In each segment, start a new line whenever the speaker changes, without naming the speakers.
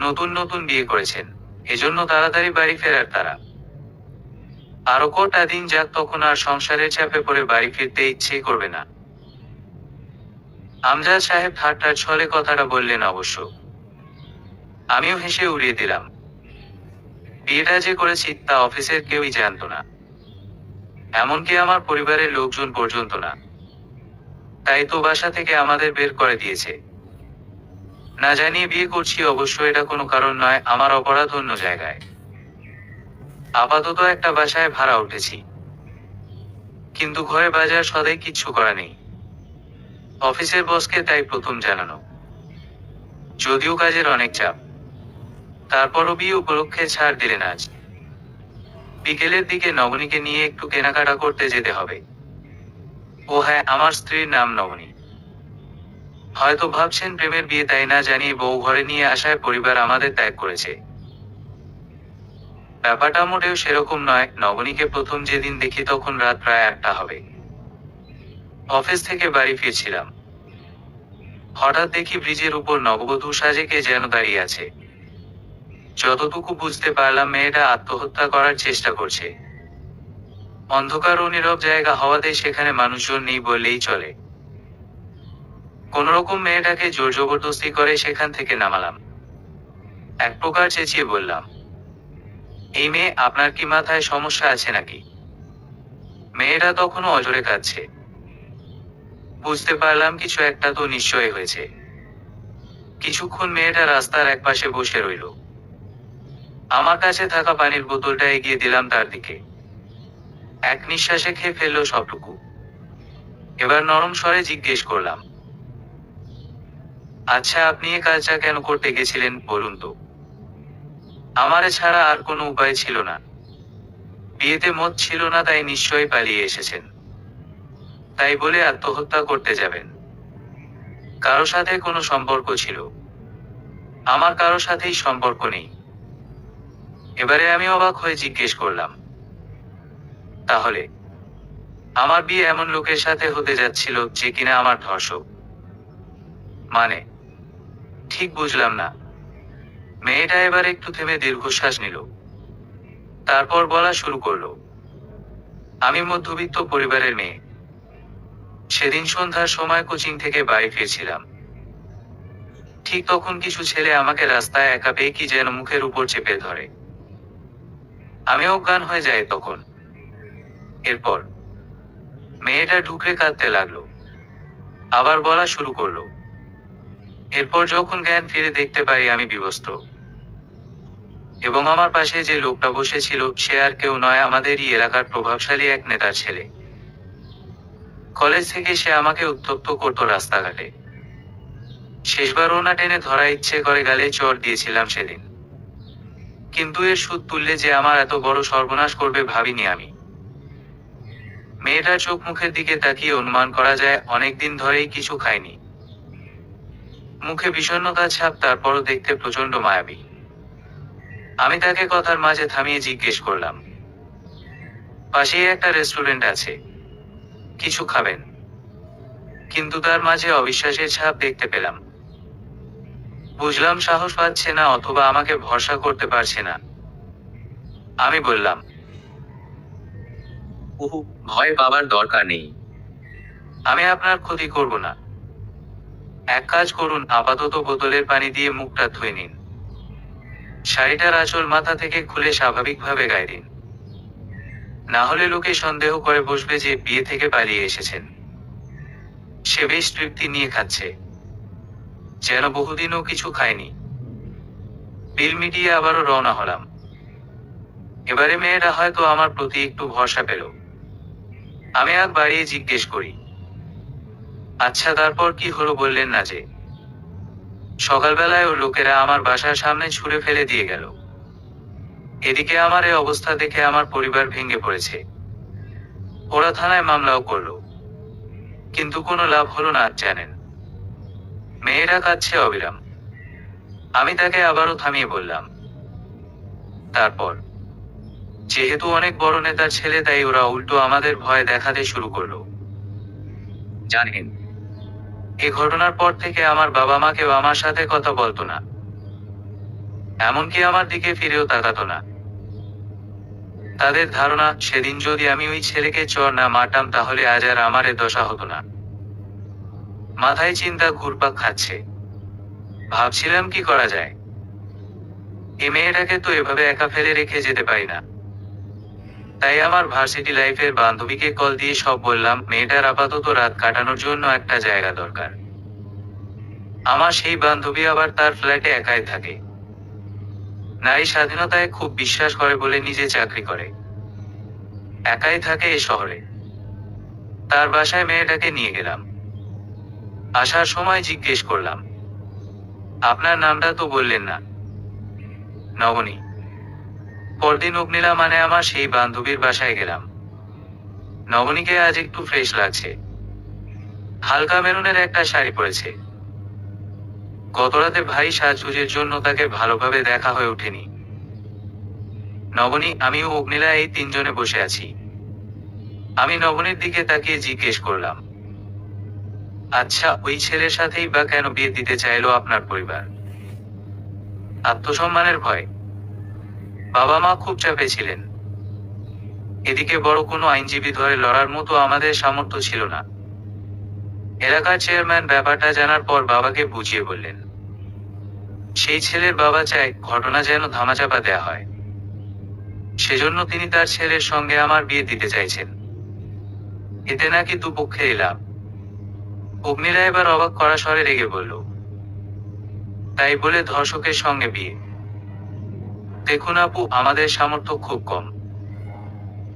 নতুন নতুন বিয়ে করেছেন। এজন্য তাড়াতাড়ি বাড়ি ফেরার তারা। আরও কটা দিন যাক, তখন আর সংসারের চাপে পড়ে বাড়ি ফিরতে ইচ্ছে করবে না। আমজাদ সাহেব ঠাট্টার ছলে কথাটা বললেন অবশ্য। আমিও হেসে উড়িয়ে দিলাম। বিয়েটা যে করেছি তা অফিসের কেউই জানতো না। এমনকি আমার পরিবারের লোকজন পর্যন্ত না। তাই তো বাসা থেকে আমাদের বের করে দিয়েছে। না জানিয়ে বিয়ে করছি অবশ্য এটা কোনো কারণ নয়, আমার অপরাধ অন্য জায়গায়। আপাতত একটা বাসায় ভাড়া উঠেছি। কিন্তু ঘরে বাজার সদাই কিচ্ছু করা নেই। অফিসের বসকে তাই প্রথম জানানো। যদিও কাজের অনেক চাপ। তারপরও বিয়ে উপলক্ষে ছাড় দিলেন আজ। বিকেলের দিকে নবনীকে নিয়ে একটু কেনাকাটা করতে যেতে হবে। ও হ্যাঁ আমার স্ত্রীর নাম নবনী। হয়তো ভাবছেন প্রেমের বিয়ে তাই না জানিয়ে বউ ঘরে নিয়ে আসায় পরিবার আমাদের ত্যাগ করেছে। ব্যাপারটা মোটেও সেরকম নয়, নবনীকে প্রথম যেদিন দেখি তখন রাত প্রায় একটা হবে। অফিস থেকে বাড়ি ফিরছিলাম। হঠাৎ দেখি ব্রিজের উপর নববধূ সাজেকে যেন দাঁড়িয়ে আছে। যতটুকু বুঝতে পারলাম মেয়েটা আত্মহত্যা করার চেষ্টা করছে। অন্ধকার ও নীরব জায়গা হওয়াতে সেখানে মানুষজন নেই বললেই চলে। কোন রকম মেয়েটাকে জোর জবরদস্তি করে সেখান থেকে নামালাম। এক প্রকার চেঁচিয়ে বললাম, এই মেয়ে, আপনার কি মাথায় সমস্যা আছে নাকি? মেয়েটা তখনও অজরে কাঁদছে। বুঝতে পারলাম কিছু একটা তো নিশ্চয় হয়েছে। কিছুক্ষণ মেয়েটা রাস্তার একপাশে বসে রইল। আমার কাছে থাকা পানির বোতলটা এগিয়ে দিলাম তার দিকে। এক নিঃশ্বাসে খেয়ে ফেলল সবটুকু। এবার নরম স্বরে জিজ্ঞেস করলাম আচ্ছা আপনি এ কাজটা কেন করতে গেছিলেন বলুন তো। আমারে ছাড়া আর কোনো উপায় ছিল না। বিয়েতে মত ছিল না, তাই নিশ্চয়ই পালিয়ে এসেছেন। তাই বলে আত্মহত্যা করতে যাবেন। কারও সাথে কোনো সম্পর্ক ছিল। আমার কারও সাথেই সম্পর্ক নেই। এবারে আমি অবাক হয়ে জিজ্ঞেস করলাম, তাহলে আমার বিয়ে এমন লোকের সাথে হতে যাচ্ছিল যে কিনা আমার ধর্ষক? মানে ঠিক বুঝলাম না। মেয়েটা এবার একটু থেমে দীর্ঘশ্বাস নিল। তারপর বলা শুরু করল, আমি মধ্যবিত্ত পরিবারের মেয়ে। সেদিন সন্ধ্যার সময় কোচিং থেকে বাড়ি ফিরছিলাম। ঠিক তখন কিছু ছেলে আমাকে রাস্তায় একা পেয়ে কি যেন মুখের উপর চেপে ধরে। আমি অজ্ঞান হয়ে যাই তখন। এরপর মেয়েটা ঢুকরে কাঁদতে লাগল। আবার বলা শুরু করল এরপর যখন জ্ঞান ফিরে দেখতে পাই, আমি বিবস্ত্র এবং আমার পাশে যে লোকটা বসেছিল, সে আর কেউ নয়, আমাদেরই এলাকার প্রভাবশালী এক নেতার ছেলে। কলেজ থেকে সে আমাকে উত্তপ্ত করতো রাস্তাঘাটে। শেষবার ওনা টেনে ধরা ইচ্ছে করে গালে চর দিয়েছিলাম সেদিন। কিন্তু এর সুদ তুললে যে আমার এত বড় সর্বনাশ করবে ভাবিনি আমি। মেয়েটার চোখ মুখের দিকে তাকিয়ে অনুমান করা যায়, অনেকদিন ধরেই কিছু খায়নি। মুখে বিষণ্ণতা ছাপ, তারপরও দেখতে প্রচণ্ড মায়াবী। আমি তাকে কথার মাঝে থামিয়ে জিজ্ঞেস করলাম, পাশেই একটা রেস্টুরেন্ট আছে, কিছু খাবেন? কিন্তু তার মাঝে অবিশ্বাসের ছাপ দেখতে পেলাম। বুঝলাম সাহস পাচ্ছে না অথবা আমাকে ভরসা করতে পারছে না। আমি বললাম ভয় পাবার দরকার নেই। আমি আপনার ক্ষতি করব না। এক কাজ করুন, আপাতত বোতলের পানি দিয়ে মুখটা ধুয়ে নিন। শাড়িটার আঁচল মাথা থেকে খুলে স্বাভাবিকভাবে গায়ে দিন। না হলে লোকে সন্দেহ করে বসবে যে বিয়ে থেকে পালিয়ে এসেছেন। সে বেশ তৃপ্তি নিয়ে খাচ্ছে। যেন বহুদিনও কিছু খায়নি। বিল মিটিয়ে আবারও রওনা হলাম। এবারে মেয়েটা হয়তো আমার প্রতি একটু ভরসা পেল। আমি আগ বাড়িয়ে জিজ্ঞেস করি আচ্ছা তারপর কি হলো বললেন না যে? সকালবেলায় ও লোকেরা আমার বাসার সামনে ছুঁড়ে ফেলে দিয়ে গেল। এদিকে আমার এই অবস্থা দেখে আমার পরিবার ভেঙে পড়েছে। ওরা থানায় মামলাও করল। কিন্তু কোনো লাভ হলো না, জানেন। মেয়েরা কাঁদছে, অবিরাম। আমি তাকে আবারও থামিয়ে বললাম। তারপর, যেহেতু অনেক বড় নেতার ছেলে, তাই ওরা উল্টো আমাদের ভয় দেখাতে শুরু করল। জানেন এ ঘটনার পর থেকে আমার বাবা মা কেউ আমার সাথে কথা বলতো না। এমনকি আমার দিকে ফিরেও তাকাতো না। তাদের ধারণা, সেদিন যদি আমি ওই ছেলেকে চর না মারতাম, তাহলে আজ আর আমার দশা হতো না। মাথায় চিন্তা ঘুরপাক খাচ্ছে। ভাবছিলাম কি করা যায়? এ মেয়েটাকে তো এভাবে একা ফেলে রেখে যেতে পারি না। তাই আমার ভার্সিটি লাইফের বান্ধবীকে কল দিয়ে সব বললাম, মেয়েটার আপাতত রাত কাটানোর জন্য একটা জায়গা দরকার। আমার সেই বান্ধবী আবার তার ফ্ল্যাটে একাই থাকে। নারী স্বাধীনতায় খুব বিশ্বাস করে বলে নিজে চাকরি করে। একাই থাকে এ শহরে। তার বাসায় মেয়েটাকে নিয়ে গেলাম। আসার সময় জিজ্ঞেস করলাম, আপনার নামটা তো বললেন না। নবনী পরদিন অগ্নিলা মানে আমার সেই বান্ধবীর বাসায় গেলাম। নবনীকে আজ একটু ফ্রেশ লাগছে। হালকা মেরুনের একটা শাড়ি পরেছে। গতরাতে ভাই সাজগুজের জন্য তাকে ভালোভাবে দেখা হয়ে ওঠেনি। নবনী আমি ও অগ্নিলা এই তিনজনে বসে আছি। আমি নবনীর দিকে তাকিয়ে জিজ্ঞেস করলাম আচ্ছা ওই ছেলের সাথেই বা কেন বিয়ে দিতে চাইলো আপনার পরিবার? আত্মসম্মানের ভয়। বাবা মা খুব চাপে ছিলেন। এদিকে বড় কোনো আইনজীবী ধরে লড়ার মতো আমাদের সামর্থ্য ছিল না। এলাকার চেয়ারম্যান ব্যাপারটা জানার পর বাবাকে বুঝিয়ে বললেন, সেই ছেলের বাবা চায় ঘটনা যেন ধামাচাপা দেয়া হয়। সেজন্য তিনি তার ছেলের সঙ্গে আমার বিয়ে দিতে চাইছেন। এতে নাকি দুপক্ষে এলাম। অগ্নিরা এবার অবাক করা স্বরে রেগে বলল, তাই বলে ধর্ষকের সঙ্গে বিয়ে। দেখুন আপু, আমাদের সামর্থ্য খুব কম।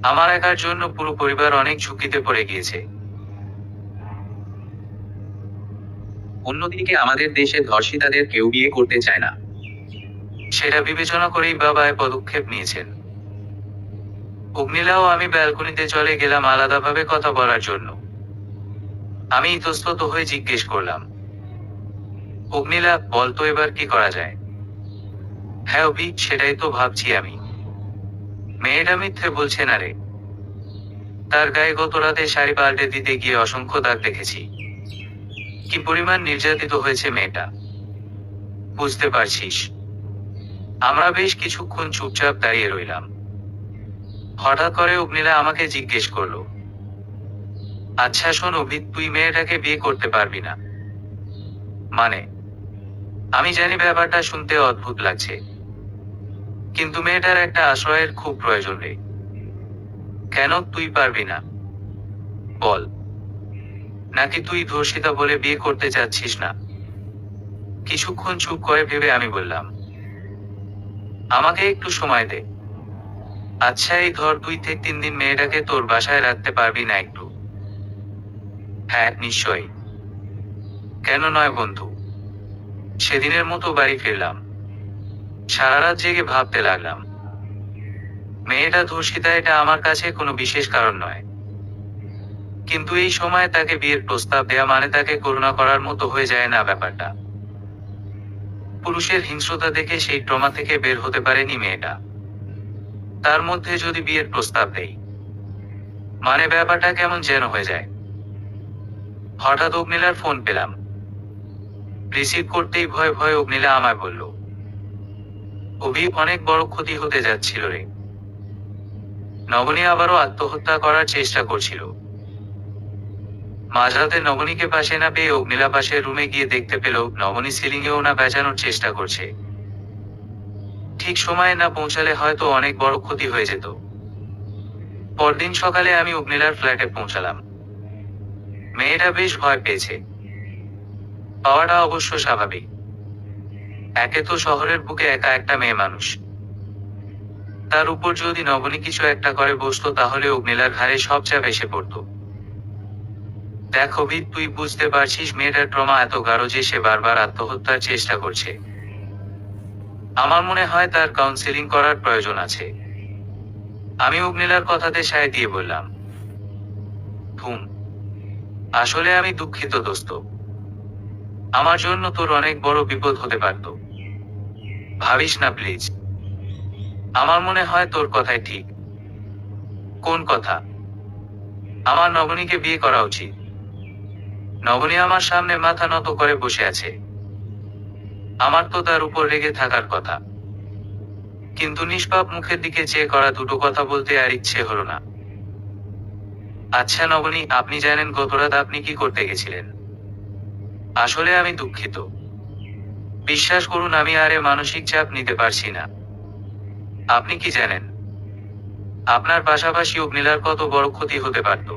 আমার একার জন্য পুরো পরিবার অনেক ঝুঁকিতে পড়ে গিয়েছে।
অন্যদিকে আমাদের দেশে ধর্ষিতাদের কেউ বিয়ে করতে চায় না।
সেটা বিবেচনা করেই বাবা এ পদক্ষেপ নিয়েছেন। অগ্নিলাও আমি ব্যালকনিতে চলে গেলাম আলাদাভাবে কথা বলার জন্য। আমি ইতস্তত হয়ে জিজ্ঞেস করলাম অগ্নিলা বলতো এবার কি করা যায়? হ্যাঁ অভি, সেটাই তো ভাবছি আমি। মেয়েটা মিথ্যে বলছে না রে। তার গায়ে গত রাতে শাড়ি পাল্টে দিতে গিয়ে অসংখ্য দাগ দেখেছি। কি পরিমাণ নির্যাতিত হয়েছে মেয়েটা। বুঝতে পারছিস। আমরা বেশ কিছুক্ষণ চুপচাপ দাঁড়িয়ে রইলাম। হঠাৎ করে অগ্নিলা আমাকে জিজ্ঞেস করল আচ্ছা শোন অভিত তুই মেয়েটাকে বিয়ে করতে পারবি না? মানে? আমি জানি ব্যাপারটা শুনতে অদ্ভুত লাগছে। কিন্তু মেয়েটার একটা আশ্রয়ের খুব প্রয়োজন রে। কেন তুই পারবি না? বল। নাকি তুই ধর্ষিতা বলে বিয়ে করতে চাচ্ছিস না? কিছুক্ষণ চুপ করে ভেবে আমি বললাম, আমাকে একটু সময় দে। আচ্ছা এই ধর দুই থেকে তিন দিন মেয়েটাকে তোর বাসায় রাখতে পারবি না একটু। হ্যাঁ নিশ্চয়ই। কেন নয় বন্ধু? সেদিনের মতো বাড়ি ফিরলাম। সারা রাত জেগে ভাবতে লাগলাম। মেয়েটা ধর্ষিতা এটা আমার কাছে কোনো বিশেষ কারণ নয়। কিন্তু এই সময় তাকে বিয়ের প্রস্তাব দেয়া মানে তাকে করুণা করার মতো হয়ে যায় না ব্যাপারটা। পুরুষের হিংস্রতা দেখে সেই ট্রমা থেকে বের হতে পারেনি মেয়েটা। তার মধ্যে যদি বিয়ের প্রস্তাব দেই মানে ব্যাপারটা কেমন যেন হয়ে যায়। হঠাৎ অগ্নিলার ফোন পেলাম। রিসিভ করতেই ভয় ভয় অগ্নিলা আমায় বলল অভি অনেক বড় ক্ষতি হতে যাচ্ছিল রে। নবনী আবারও আত্মহত্যা করার চেষ্টা করছিল। মাঝরাতে নবনীকে পাশে না পেয়ে অগ্নিলা পাশের রুমে গিয়ে দেখতে পেল নবনী সিলিং এও না বেচানোর চেষ্টা করছে। ঠিক সময়ে না পৌঁছালে হয়তো অনেক বড় ক্ষতি হয়ে যেত। পরদিন সকালে আমি অগ্নিলার ফ্ল্যাটে পৌঁছালাম। মেয়েটা বেশ ভয় পেয়েছে। পাওয়াটা অবশ্য স্বাভাবিক। একে তো শহরের বুকে একা একটা মেয়ে মানুষ। তার উপর যদি নবনী কিছু একটা করে বসতো, তাহলে অগ্নিলার ঘাড়ে সব চাপ এসে পড়তো। দেখো ভিত তুই বুঝতে পারছিস মেয়েটার ট্রমা এত গাঢ় যে সে বারবার আত্মহত্যার চেষ্টা করছে। আমার মনে হয় তার কাউন্সিলিং করার প্রয়োজন আছে। আমি অগ্নিলার কথাতে সায় দিয়ে বললাম, ধুম, আসলে আমি দুঃখিত দোস্ত। আমার জন্য তোর অনেক বড় বিপদ হতে পারত। ভাবিস না প্লিজ আমার মনে হয় তোর কথাই ঠিক। কোন কথা? আমার নবনীকে বিয়ে করা উচিত। নবনী আমার সামনে মাথা নত করে বসে আছে। আমার তো তার উপর রেগে থাকার কথা। কিন্তু নিষ্পাপ মুখের দিকে চেয়ে করা দুটো কথা বলতে আর ইচ্ছে হলো না। আচ্ছা নবনী, আপনি জানেন গতরাত আপনি কি করতে গেছিলেন? আসলে আমি দুঃখিত। বিশ্বাস করুন, আমি আরে মানসিক চাপ নিতে পারছি না। আপনি কি জানেন? আপনার পাশাপাশি অগ্নিলার কত বড় ক্ষতি হতে পারত।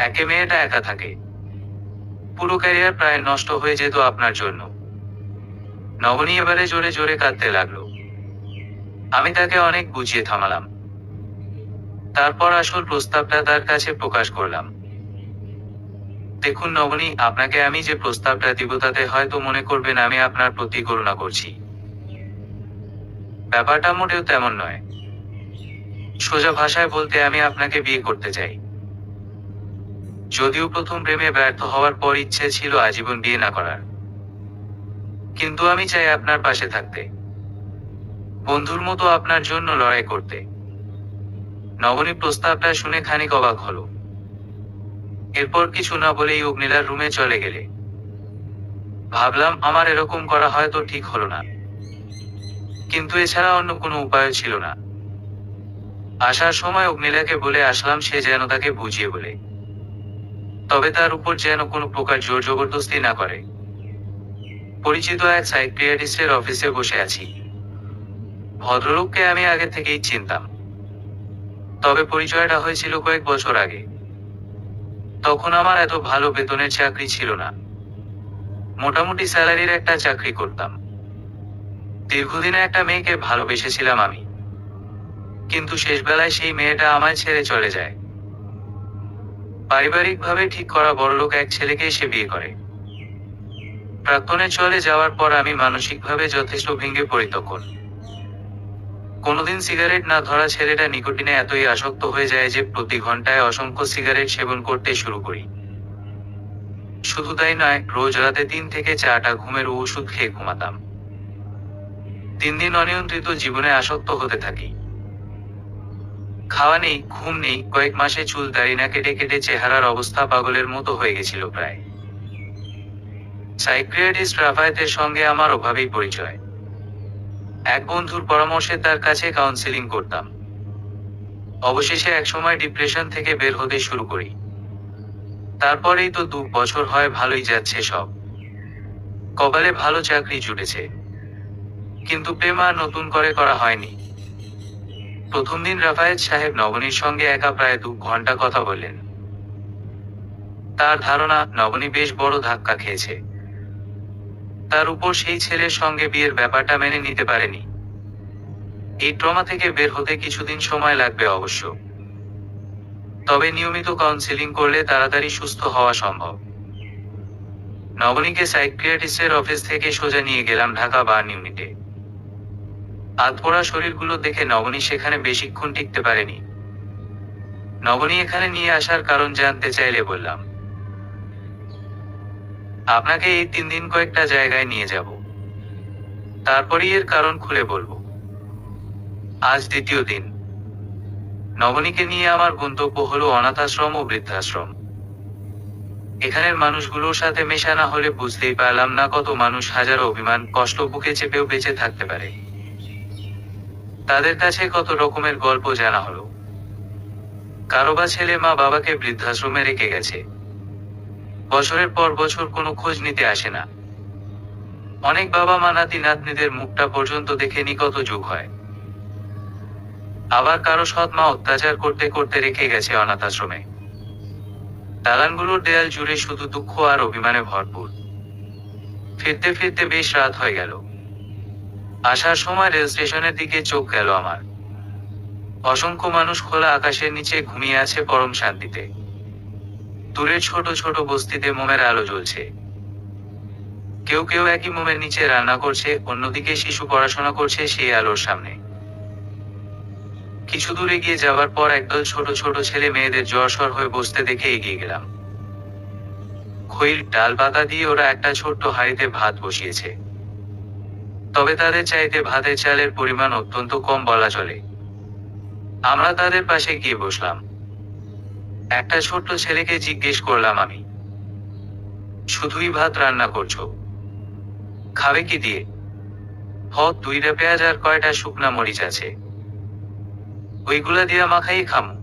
একে মেয়েটা একা থাকে। পুরো ক্যারিয়ার প্রায় নষ্ট হয়ে যেত আপনার জন্য। নবনী এবারে জোরে জোরে কাঁদতে লাগল। আমি তাকে অনেক বুঝিয়ে থামালাম। তারপর আসল প্রস্তাবটা তার কাছে প্রকাশ করলাম। দেখুন নবনী, আপনাকে আমি যে প্রস্তাবটা দিব তাতে হয়তো মনে করবেন আমি আপনার প্রতি করুণা করছি। ব্যাপারটা মোটেও তেমন নয়। সোজা ভাষায় বলতে আমি আপনাকে বিয়ে করতে চাই। যদিও প্রথম প্রেমে ব্যর্থ হওয়ার পর ইচ্ছে ছিল আজীবন বিয়ে না করার। কিন্তু আমি চাই আপনার পাশে থাকতে। বন্ধুর মতো আপনার জন্য লড়াই করতে। নবনী প্রস্তাবটা শুনে খানিক অবাক হলো। এরপর কিছু না বলেই অগ্নিলার রুমে চলে গেলে। ভাবলাম, আমার এরকম করা হয়তো ঠিক হলো না। কিন্তু এছাড়া অন্য কোনো উপায় ছিল না। আসার সময় অগ্নিলাকে বলে আসলাম, সে যেন তাকে বুঝিয়ে বলে। তবে তার উপর যেন কোনো প্রকার জোর জবরদস্তি না করে। পরিচিত এক সাইক্রিয়াটিস্টের অফিসে বসে আছি। ভদ্রলোককে আমি আগে থেকেই চিনতাম। তবে পরিচয়টা হয়েছিল কয়েক বছর আগে। তখন আমার এত ভালো বেতনের চাকরি ছিল না। মোটামুটি স্যালারির একটা চাকরি করতাম। দীর্ঘদিনে একটা মেয়েকে ভালোবেসেছিলাম আমি। কিন্তু শেষ বেলায় সেই মেয়েটা আমায় ছেড়ে চলে যায়। পারিবারিকভাবে ঠিক করা বড়লোক এক ছেলেকে সে বিয়ে করে। প্রাক্তনে চলে যাওয়ার পর আমি মানসিকভাবে যথেষ্ট ভেঙে পড়ি তখন। কোনোদিন সিগারেট না ধরা ছেলেটা নিকোটিনে এতই আসক্ত হয়ে যায় যে প্রতি ঘন্টায় অসংখ্য সিগারেট সেবন করতে শুরু করি। শুধু তাই নয়, রোজ রাতে তিন থেকে চারটা ঘুমের ওষুধ খেয়ে ঘুমাতাম। দিন দিন অনিয়ন্ত্রিত জীবনে আসক্ত হতে থাকি। খাওয়া নেই, ঘুম নেই, কয়েক মাসে চুল দাড়ি না কেটে কেটে চেহারার অবস্থা পাগলের মতো হয়ে গেছিল প্রায়। সাইক্রিয়াটিস্ট রাফায়েতের সঙ্গে আমার অভাবেই পরিচয়। এক বন্ধুর পরামর্শে তার কাছে কাউন্সিলিং করতাম। অবশেষে একসময় ডিপ্রেশন থেকে বের হতে শুরু করি। তারপরেই তো দু বছর হয় ভালোই যাচ্ছে সব। কপালে ভালো চাকরি জুটেছে। কিন্তু প্রেম আর নতুন করে করা হয়নি। প্রথম দিন রাফায়েত সাহেব নবনীর সঙ্গে একা প্রায় দু ঘণ্টা কথা বললেন। তার ধারণা, নবনী বেশ বড় ধাক্কা খেয়েছে। তার উপর সেই ছেলের সঙ্গে বিয়ের ব্যাপারটা মেনে নিতে পারেনি। এই ট্রমা থেকে বের হতে কিছুদিন সময় লাগবে অবশ্য। তবে নিয়মিত কাউন্সিলিং করলে তাড়াতাড়ি সুস্থ হওয়া সম্ভব। নবনীকে সাইক্রিয়াটিস্টের অফিস থেকে সোজা নিয়ে গেলাম ঢাকা বার ইউনিটে আধপোড়া শরীরগুলো দেখে নবনী সেখানে বেশিক্ষণ টিকতে পারেনি। নবনী এখানে নিয়ে আসার কারণ জানতে চাইলে বললাম আপনাকে এই তিন দিন কয়েকটা জায়গায় নিয়ে যাব। তারপরই এর কারণ খুলে বলব। আজ দ্বিতীয় দিন। নবনীকে নিয়ে আমার গন্তব্য হলো অনাথাশ্রম ও বৃদ্ধাশ্রম। এখানের মানুষগুলোর সাথে মেশা না হলে বুঝতেই পারলাম না কত মানুষ হাজার অভিমান, কষ্ট বুকে চেপেও বেঁচে থাকতে পারে। তাদের কাছে কত রকমের গল্প জানা হলো। কারও বা ছেলে মা বাবাকে বৃদ্ধাশ্রমে রেখে গেছে। বছরের পর বছর কোনো খোঁজ নিতে আসে না। অনেক বাবা মা নাতি নাতনিদের মুখটা পর্যন্ত দেখে নি কত যুগ হয়। আবার কারও সৎ মা অত্যাচার করতে করতে রেখে গেছে অনাথাশ্রমে দালানগুলোর দেয়াল জুড়ে শুধু দুঃখ আর অভিমানে ভরপুর। ফিরতে ফিরতে বেশ রাত হয়ে গেল। আসার সময় রেল স্টেশনের দিকে চোখ গেল আমার। অসংখ্য মানুষ খোলা আকাশের নিচে ঘুমিয়ে আছে পরম শান্তিতে। দূরের ছোট ছোট বস্তিতে মোমের আলো জ্বলছে। কেউ কেউ একই মোমের নিচে রান্না করছে, অন্যদিকে শিশু পড়াশোনা করছে সেই আলোর সামনে। কিছু দূরে গিয়ে যাওয়ার পর একদল ছোট ছোট ছেলে মেয়েদের জ্বর হয়ে বসতে দেখে এগিয়ে গেলাম। খৈল ডাল পাতা দিয়ে ওরা একটা ছোট্ট হাঁড়িতে ভাত বসিয়েছে। তবে তাদের চাইতে ভাতের চালের পরিমাণ অত্যন্ত কম বলা চলে। আমরা তাদের পাশে গিয়ে বসলাম। একটা ছোট্ট ছেলেকে জিজ্ঞেস করলাম আমি। শুধুই ভাত রান্না করছ? খাবে কি দিয়ে? হ দুইটা পেঁয়াজ আর কয়টা শুকনা মরিচ আছে। ওইগুলা দিয়া মাখাই খামু।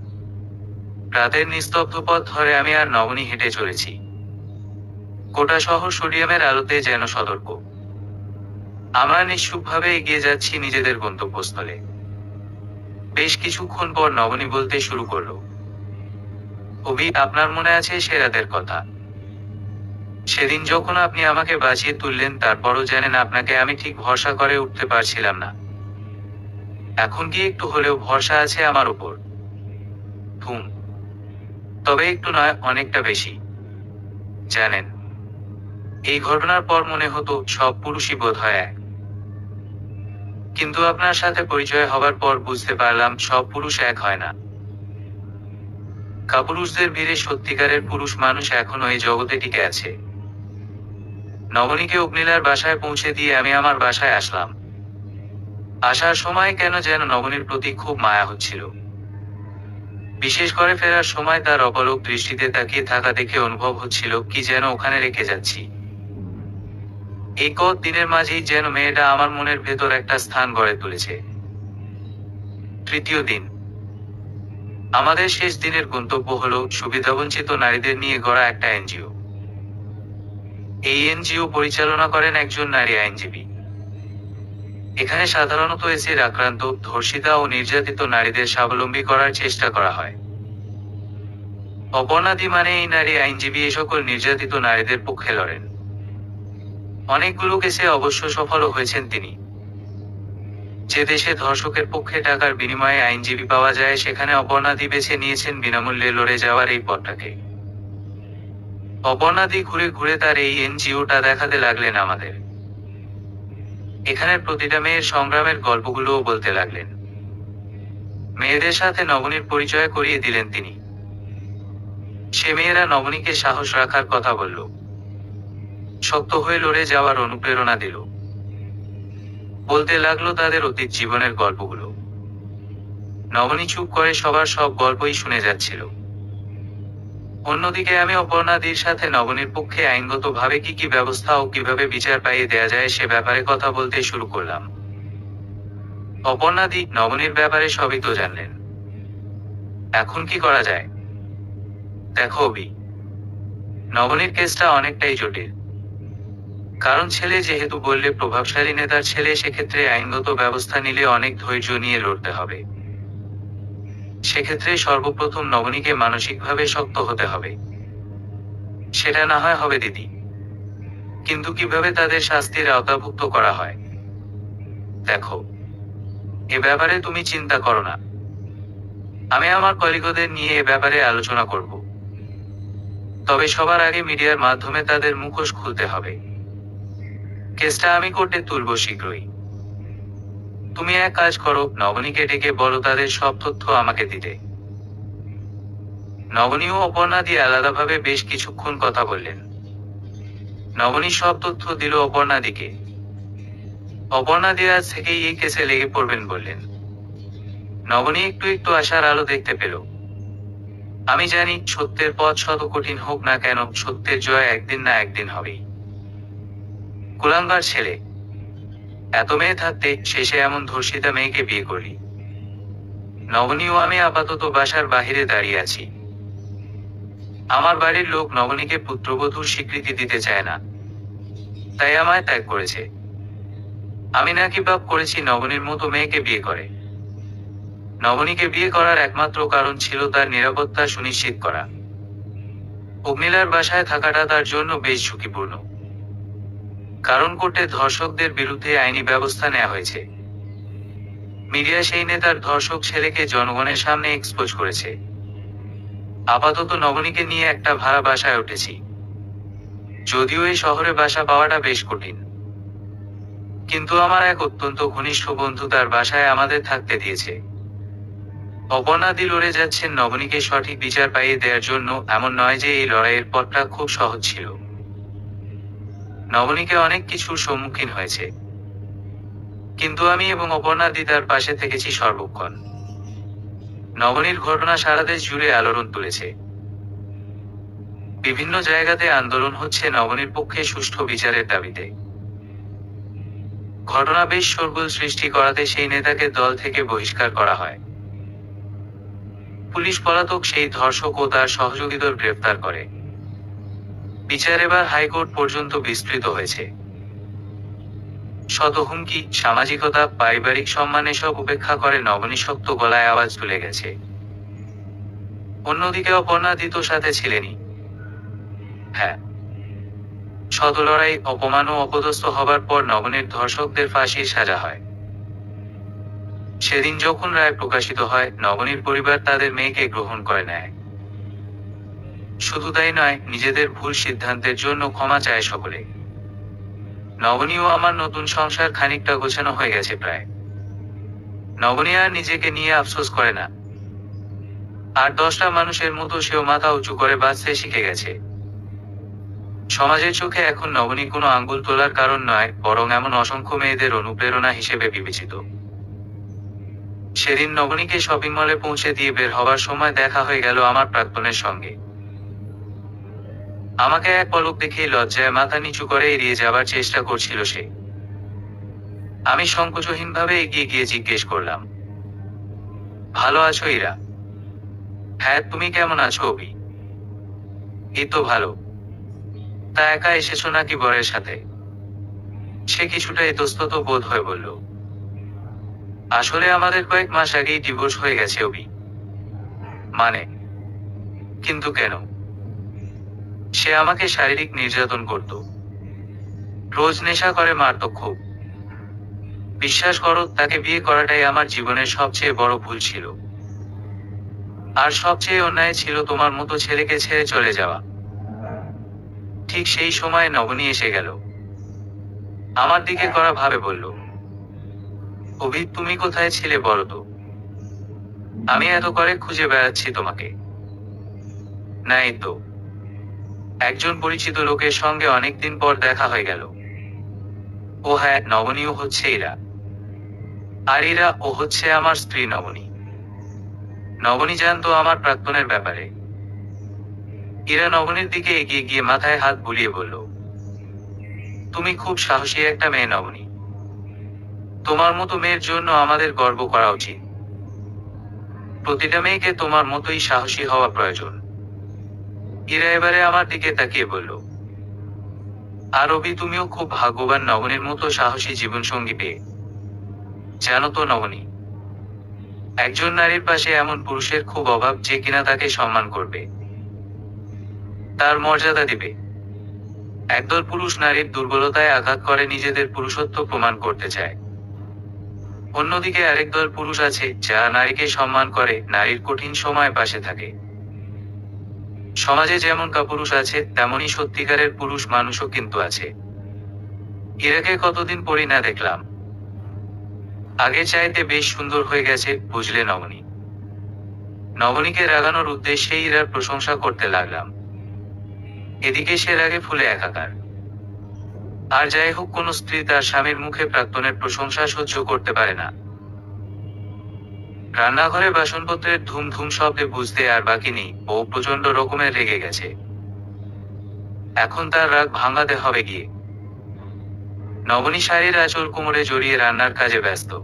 রাতের নিস্তব্ধ পথ ধরে আমি আর নবনী হেঁটে চলেছি। গোটা শহর সোডিয়ামের আলোতে যেন সতর্ক। আমরা নিঃসুপভাবে এগিয়ে যাচ্ছি নিজেদের গন্তব্যস্থলে। বেশ কিছুক্ষণ পর নবনী বলতে শুরু করল অভি আপনার মনে আছে সেরাদের কথা? সেদিন যখন আপনি আমাকে বাঁচিয়ে তুললেন, তারপরও জানেন আপনাকে আমি ঠিক ভরসা করে উঠতে পারছিলাম না। এখন কি একটু হলেও ভরসা আছে আমার উপর? হুম তবে একটু নয়, অনেকটা বেশি। জানেন, এই ঘটনার পর মনে হতো সব পুরুষই বোধ হয় এক। কিন্তু আপনার সাথে পরিচয় হবার পর বুঝতে পারলাম সব পুরুষ এক হয় না। কাপুরুষদের ভিড়ে সত্যিকারের পুরুষ মানুষ এখনও এই জগতে টিকে আছে। নবনীকে অগ্নিলার বাসায় পৌঁছে দিয়ে আমি আমার বাসায় আসলাম। আসার সময় কেন যেন নবনীর প্রতি খুব মায়া হচ্ছিল। বিশেষ করে ফেরার সময় তার অপলক দৃষ্টিতে তাকিয়ে থাকা দেখে অনুভব হচ্ছিল, কি যেন ওখানে রেখে যাচ্ছি। এই দিনের মাঝেই যেন মেয়েটা আমার মনের ভেতর একটা স্থান গড়ে তুলেছে। তৃতীয় দিন। আমাদের শেষ দিনের গন্তব্য হল সুবিধাবঞ্চিত নারীদের নিয়ে গড়া একটা এনজিও। এই এনজিও পরিচালনা করেন একজন নারী আইনজীবী। এখানে সাধারণত এসির আক্রান্ত, ধর্ষিতা ও নির্যাতিত নারীদের স্বাবলম্বী করার চেষ্টা করা হয়। অপর্ণাদি মানে এই নারী আইনজীবী এ সকল নির্যাতিত নারীদের পক্ষে লড়েন। অনেকগুলো কেসে অবশ্য সফলও হয়েছেন তিনি। যে দেশে ধর্ষকের পক্ষে টাকার বিনিময়ে আইনজীবী পাওয়া যায়, সেখানে অপর্ণাদি বেছে নিয়েছেন বিনামূল্যে লড়ে যাওয়ার এই পথটাকে। অপর্ণাদি ঘুরে ঘুরে তার এই এনজিওটা দেখাতে লাগলেন আমাদের। এখানের প্রতিটা মেয়ের সংগ্রামের গল্পগুলোও বলতে লাগলেন। মেয়েদের সাথে নবনীর পরিচয় করিয়ে দিলেন তিনি। সে মেয়েরা নবনীকে সাহস রাখার কথা বলল। শক্ত হয়ে লড়ে যাওয়ার অনুপ্রেরণা দিল। বলতে লাগল তাদের অতীত জীবনের গল্পগুলো। নবনী চুপ করে সবার সব গল্পই শুনে যাচ্ছিল। অন্যদিকে আমি অপর্ণাদির সাথে নবনীর পক্ষে আইনগতভাবে কি কি ব্যবস্থা ও কীভাবে বিচার পাইয়ে দেয়া যায় সে ব্যাপারে কথা বলতে শুরু করলাম। অপর্ণাদি নবনীর ব্যাপারে সবই তো জানলেন। এখন কি করা যায়? দেখো অবি নবনীর কেসটা অনেকটাই জটিল। কারণ ছেলে যেহেতু বললে প্রভাবশালী নেতার ছেলে, সেক্ষেত্রে আইনগত ব্যবস্থা নিলে অনেক ধৈর্য নিয়ে লড়তে হবে। সেক্ষেত্রে সর্বপ্রথম নবনীকে মানসিকভাবে শক্ত হতে হবে। সেটা না হয় হবে দিদি। কিন্তু কীভাবে তাদের শাস্তির আওতাভুক্ত করা হয়? দেখো, এ ব্যাপারে তুমি চিন্তা করো না। আমি আমার কলিগদের নিয়ে এ ব্যাপারে আলোচনা করব। তবে সবার আগে মিডিয়ার মাধ্যমে তাদের মুখোশ খুলতে হবে। কেসটা আমি কোর্টে তুলব শীঘ্রই। তুমি এক কাজ করো নবনীকে ডেকে বলো তাদের সব তথ্য আমাকে দিতে। নবনী ও অপর্ণা দিয়ে আলাদাভাবে বেশ কিছুক্ষণ কথা বললেন। নবনী সব তথ্য দিল অপর্ণা দিকে অপর্ণা দিয়ে আজ থেকেই এই কেসে লেগে পড়বেন বললেন। নবনী একটু একটু আশার আলো দেখতে পেল। আমি জানি সত্যের পথ শত কঠিন হোক না কেন, সত্যের জয় একদিন না একদিন হবেই। কুলাঙ্গার ছেলে। এত মেয়ে থাকতে শেষে এমন ধর্ষিতা মেয়েকে বিয়ে করলি। নবনী ও আমি আপাতত বাসার বাহিরে দাঁড়িয়ে আছি। আমার বাড়ির লোক নবনীকে পুত্রবধূর স্বীকৃতি দিতে চায় না। তাই আমায় ত্যাগ করেছে। আমি নাকি পাপ করেছি নবনীর মতো মেয়েকে বিয়ে করে। নবনীকে বিয়ে করার একমাত্র কারণ ছিল তার নিরাপত্তা সুনিশ্চিত করা। অগ্নিলার বাসায় থাকাটা তার জন্য বেশ ঝুঁকিপূর্ণ। কারণ কোর্টে ধর্ষকদের বিরুদ্ধে আইনি ব্যবস্থা নেওয়া হয়েছে। মিডিয়া সেই নেতার ধর্ষক ছেলেকে জনগণের সামনে এক্সপোজ করেছে। আপাতত নবনীকে নিয়ে একটা ভাড়া বাসায় উঠেছি। যদিও এই শহরে বাসা পাওয়াটা বেশ কঠিন। কিন্তু আমার এক অত্যন্ত ঘনিষ্ঠ বন্ধু তার বাসায় আমাদের থাকতে দিয়েছে। অপর্ণাদি লড়ে যাচ্ছেন নবনীকে সঠিক বিচার পাইয়ে দেওয়ার জন্য, এমন নয় যে এই লড়াইয়ের পথটা খুব সহজ ছিল। নবনীকে অনেক কিছুর সম্মুখীন হয়েছে। কিন্তু আমি এবং অপর্ণাদি তার পাশে থেকেছি সর্বক্ষণ। নবনীর ঘটনা সারা দেশ জুড়ে আলোড়ন তুলেছে। বিভিন্ন জায়গাতে আন্দোলন হচ্ছে নবনীর পক্ষে সুষ্ঠু বিচারের দাবিতে। ঘটনা বেশ শোরগোল সৃষ্টি করাতে সেই নেতাকে দল থেকে বহিষ্কার করা হয়। পুলিশ পলাতক সেই ধর্ষক ও তার সহযোগীদের গ্রেফতার করে। বিচার এবার হাইকোর্ট পর্যন্ত বিস্তৃত হয়েছে। শত হুমকি, সামাজিকতা, পারিবারিক সম্মান এসব উপেক্ষা করে নবনিশক্ত গলায় আওয়াজ তুলে গেছে। অন্যদিকে অপর্ণা দিত সাথে ছিলেনই। হ্যাঁ শত লড়াই, অপমান ও অপদস্থ হবার পর নবনের ধর্ষকদের ফাঁসির সাজা হয়। সেদিন যখন রায় প্রকাশিত হয়, নবনীর পরিবার তাদের মেয়েকে গ্রহণ করে নেয়। শুধু তাই নয়, নিজেদের ভুল সিদ্ধান্তের জন্য ক্ষমা চায় সকলে। নবনীও আমার নতুন সংসার খানিকটা গোছানো হয়ে গেছে প্রায়। নবনী আর নিজেকে নিয়ে আফসোস করে না। আর দশটা মানুষের মতো সেও মাথা উঁচু করে বাঁচতে শিখে গেছে। সমাজের চোখে এখন নবনী কোনো আঙ্গুল তোলার কারণ নয়, বরং এমন অসংখ্য মেয়েদের অনুপ্রেরণা হিসেবে বিবেচিত। সেদিন নবনীকে শপিং মলে পৌঁছে দিয়ে বের হবার সময় দেখা হয়ে গেল আমার প্রাক্তনের সঙ্গে। আমাকে এক পলক দেখেই লজ্জায় মাথা নিচু করে এড়িয়ে যাবার চেষ্টা করছিল সে। আমি সংকোচহীনভাবে এগিয়ে গিয়ে জিজ্ঞেস করলাম, ভালো আছো ইরা? হ্যাঁ তুমি কেমন আছো, অভি? এই তো ভালো। তা একা এসেছ নাকি বরের সাথে? সে কিছুটা ইতস্তত বোধ হয়ে বলল, আসলে আমাদের কয়েক মাস আগেই ডিভোর্স হয়ে গেছে, অভি। মানে? কিন্তু কেন? সে আমাকে শারীরিক নির্যাতন করত। রোজ নেশা করে মারত খুব। বিশ্বাস করো, তাকে বিয়ে করাটাই আমার জীবনের সবচেয়ে বড় ভুল ছিল। আর সবচেয়ে অন্যায় ছিল তোমার মতো ছেলেকে ছেড়ে চলে যাওয়া। ঠিক সেই সময় নবনী এসে গেল। আমার দিকে করা ভাবে বলল অভিক তুমি কোথায় ছিলে বলো তো? আমি এত করে খুঁজে বেড়াচ্ছি তোমাকে। নাই তো। একজন পরিচিত লোকের সঙ্গে অনেকদিন পর দেখা হয়ে গেল। ও হ্যাঁ নবনীয় হচ্ছে এরা। আর এরা, ও হচ্ছে আমার স্ত্রী নবনী। নবনী জানতো আমার প্রাক্তনের ব্যাপারে। ইরা নবনীর দিকে এগিয়ে গিয়ে মাথায় হাত বুলিয়ে বলল, তুমি খুব সাহসী একটা মেয়ে নবনী। তোমার মতো মেয়ের জন্য আমাদের গর্ব করা উচিত। প্রতিটা মেয়েকে তোমার মতোই সাহসী হওয়া প্রয়োজন। ইরা এবারে আমার দিকে তাকিয়ে বলল, আরবি, তুমিও খুব ভাগ্যবান নবনীর মতো সাহসী জীবনসঙ্গী পেয়ে। জানো তো নবনী, একজন নারীর পাশে এমন পুরুষের খুব অভাব যে কিনা তাকে সম্মান করবে। তার মর্যাদা দিবে। একদল পুরুষ নারীর দুর্বলতায় আঘাত করে নিজেদের পুরুষত্ব প্রমাণ করতে চায়। অন্যদিকে আরেক দল পুরুষ আছে যা নারীকে সম্মান করে, নারীর কঠিন সময় পাশে থাকে। সমাজে যেমন কাপুরুষ আছে, তেমনই সত্যিকারের পুরুষ মানুষও কিন্তু আছে। ইরাকে কতদিন পরি না দেখলাম। আগে চাইতে বেশ সুন্দর হয়ে গেছে, বুঝলে নবনী। নবনীকে রাগানোর উদ্দেশ্যে ইরার প্রশংসা করতে লাগলাম। এদিকে সে রাগে ফুলে একাকার। আর যাই হোক, কোন স্ত্রী তার স্বামীর মুখে প্রাক্তনের প্রশংসা সহ্য করতে পারে না। রান্নাঘরে বাসনপত্রের ধুম ধুম শব্দে বুঝতে আর বাকি নেই। ও প্রচণ্ড রকমের রেগে গেছে। এখন তার রাগ ভাঙাতে হবে গিয়ে। নবনী শাড়ির আঁচল কোমরে জড়িয়ে রান্নার কাজে ব্যস্ত।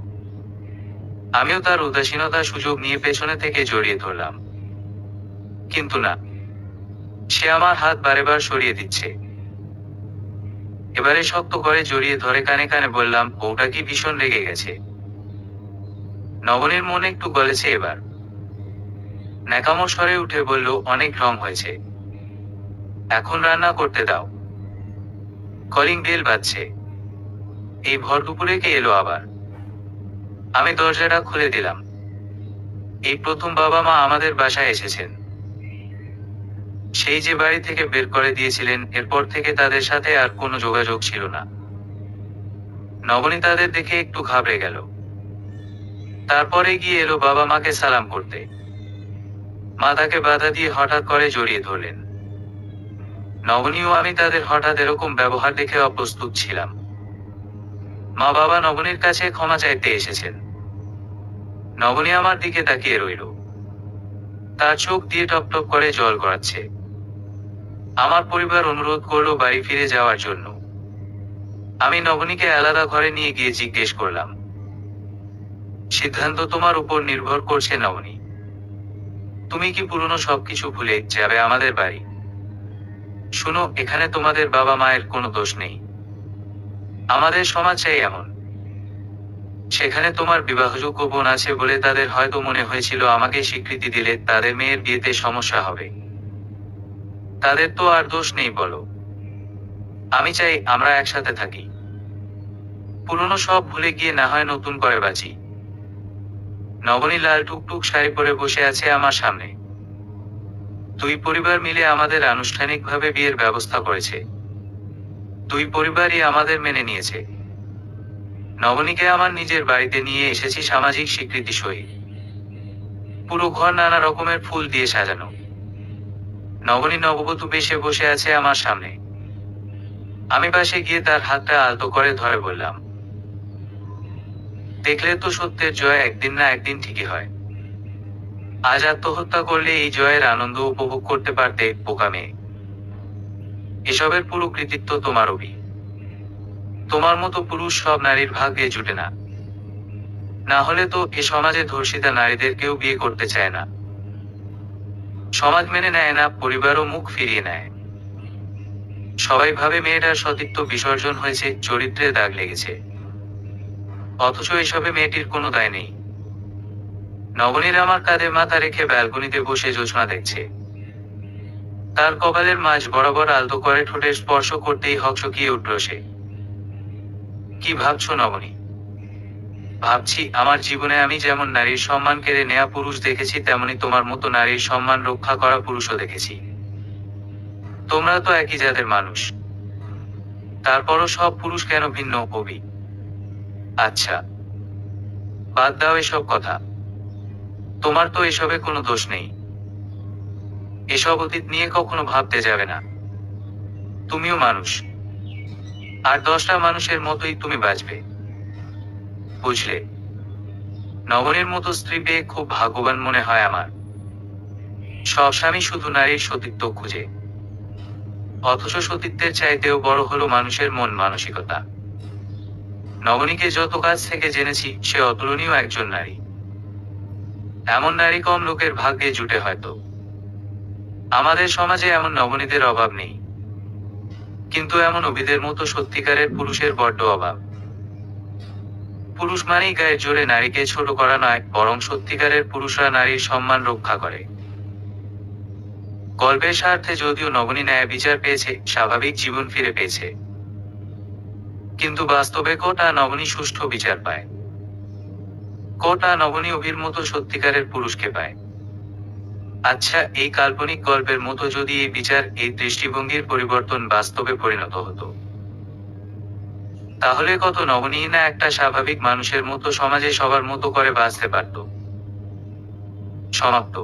আমিও তার উদাসীনতার সুযোগ নিয়ে পেছনে থেকে জড়িয়ে ধরলাম। কিন্তু না, সে আমার হাত বারেবার সরিয়ে দিচ্ছে। এবারে শক্ত করে জড়িয়ে ধরে কানে কানে বললাম, বউটা কি ভীষণ রেগে গেছে? নবনীর মনে একটু গলেছে এবার। ন্যাকামো স্বরে উঠে বলল, অনেক রং হয়েছে। এখন রান্না করতে দাও। কলিং বেল বাজছে। এই ভর দুপুরে কে এলো আবার। আমি দরজাটা খুলে দিলাম। এই প্রথম বাবা মা আমাদের বাসায় এসেছেন। সেই যে বাড়ি থেকে বের করে দিয়েছিলেন, এরপর থেকে তাদের সাথে আর কোনো যোগাযোগ ছিল না। নবনী তাদের দেখে একটু ঘাবড়ে গেল। তারপরে গিয়ে এলো বাবা মাকে সালাম করতে। মা তাকে বাধা দিয়ে হঠাৎ করে জড়িয়ে ধরলেন। নবনীও আমি তাদের হঠাৎ এরকম ব্যবহার দেখে অপ্রস্তুত ছিলাম। মা বাবা নবনীর কাছে ক্ষমা চাইতে এসেছেন। নবনী আমার দিকে তাকিয়ে রইল। তার চোখ দিয়ে টপ টপ করে জল গড়াচ্ছে। আমার পরিবার অনুরোধ করল বাড়ি ফিরে যাওয়ার জন্য। আমি নবনীকে আলাদা ঘরে নিয়ে গিয়ে জিজ্ঞেস করলাম সিদ্ধান্ত তোমার উপর নির্ভর করছে নবনী তুমি কি পুরনো সবকিছু ভুলে যাবে আমাদের বাড়ি? শুনো, এখানে তোমাদের বাবা মায়ের কোনো দোষ নেই। আমাদের সমাজ চাই এমন। সেখানে তোমার বিবাহযোগ্য বোন আছে বলে তাদের হয়তো মনে হয়েছিল আমাকে স্বীকৃতি দিলে তাদের মেয়ের বিয়েতে সমস্যা হবে। তাদের তো আর দোষ নেই, বলো। আমি চাই আমরা একসাথে থাকি। পুরনো সব ভুলে গিয়ে না হয় নতুন করে বাঁচি। নবনী লাল টুকটুক শাড়ি পরে বসে আছে আমার সামনে। দুই পরিবার মিলে আমাদের আনুষ্ঠানিকভাবে বিয়ের ব্যবস্থা করেছে। দুই পরিবারই আমাদের মেনে নিয়েছে। নবনীকে আমার নিজের বাড়িতে নিয়ে এসেছি সামাজিক স্বীকৃতি সহিত পুরো ঘর নানা রকমের ফুল দিয়ে সাজানো। নবনী নববধূ বেশে বসে আছে আমার সামনে। আমি পাশে গিয়ে তার হাতটা আলতো করে ধরে বললাম দেখলে তো সত্যের জয় একদিন না একদিন ঠিকই হয়। আজ আত্মহত্যা করলে এই জয়ের আনন্দ উপভোগ করতে পারতে বোকা মেয়ে। এসবের পুরো কৃতিত্ব তোমার অভি। তোমার মতো পুরুষ সব নারীর ভাগ্যে জুটে না। না হলে তো এ সমাজে ধর্ষিতা নারীদের কেউ বিয়ে করতে চায় না। সমাজ মেনে নেয় না, পরিবারও মুখ ফিরিয়ে নেয়। সবাই ভাবে মেয়েটার সতীত্ব বিসর্জন হয়েছে, চরিত্রে দাগ লেগেছে। অথচ এসবে মেয়েটির কোনো দায় নেই। নবনীর আমার কাঁধে মাথা রেখে ব্যালকনিতে বসে জোছনা দেখছে। তার কপালের মাঝ বরাবর আলতো করে ঠোঁটে স্পর্শ করতেই হকচকিয়ে উঠল সে। কি ভাবছ নবনী? ভাবছি আমার জীবনে আমি যেমন নারীর সম্মান কেড়ে নেয়া পুরুষ দেখেছি, তেমনি তোমার মতো নারীর সম্মান রক্ষা করা পুরুষও দেখেছি। তোমরা তো একই জাতের মানুষ। তারপরও সব পুরুষ কেন ভিন্ন কবি? আচ্ছা। বাদ দাও এসব কথা। তোমার তো এসবে কোনো দোষ নেই। এসব অতীত নিয়ে কখনো ভাবতে যাবে না। তুমিও মানুষ। আর দশটা মানুষের মতোই তুমি বাঁচবে। বুঝলে? নগরের মতো স্ত্রী পেয়ে খুব ভাগ্যবান মনে হয় আমার। সব স্বামী শুধু নারীর সতীত্ব খুঁজে। অথচ সতীত্বের চাইতেও বড় হলো মানুষের মন মানসিকতা। নবনীকে যত কাছ থেকে জেনেছি, সে অতুলনীয় একজন নারী। এমন নারী কম লোকের ভাগ্যে জুটে হয়তো। আমাদের সমাজে এমন নবনীদের অভাব নেই। কিন্তু এমন অভিদের মতো সত্যিকারের পুরুষের বড্ড অভাব। পুরুষ মানেই গায়ের জোরে নারীকে ছোট করা নয়, বরং সত্যিকারের পুরুষরা নারীর সম্মান রক্ষা করে। গল্পের স্বার্থে যদিও নবনী ন্যায় বিচার পেয়েছে, স্বাভাবিক জীবন ফিরে পেয়েছে। কিন্তু বাস্তবে কোটা নবনী সুষ্ঠু বিচার পায়। কোটা নবনী অভির মতো সত্যিকারের পুরুষকে পায়। আচ্ছা এই কাল্পনিক গল্পের মতো যদি এই বিচার এই দৃষ্টিভঙ্গির পরিবর্তন বাস্তবে পরিণত হতো। তাহলে কত নবনী না একটা স্বাভাবিক মানুষের মতো সমাজে সবার মতো করে বাঁচতে পারত? সমাপ্ত।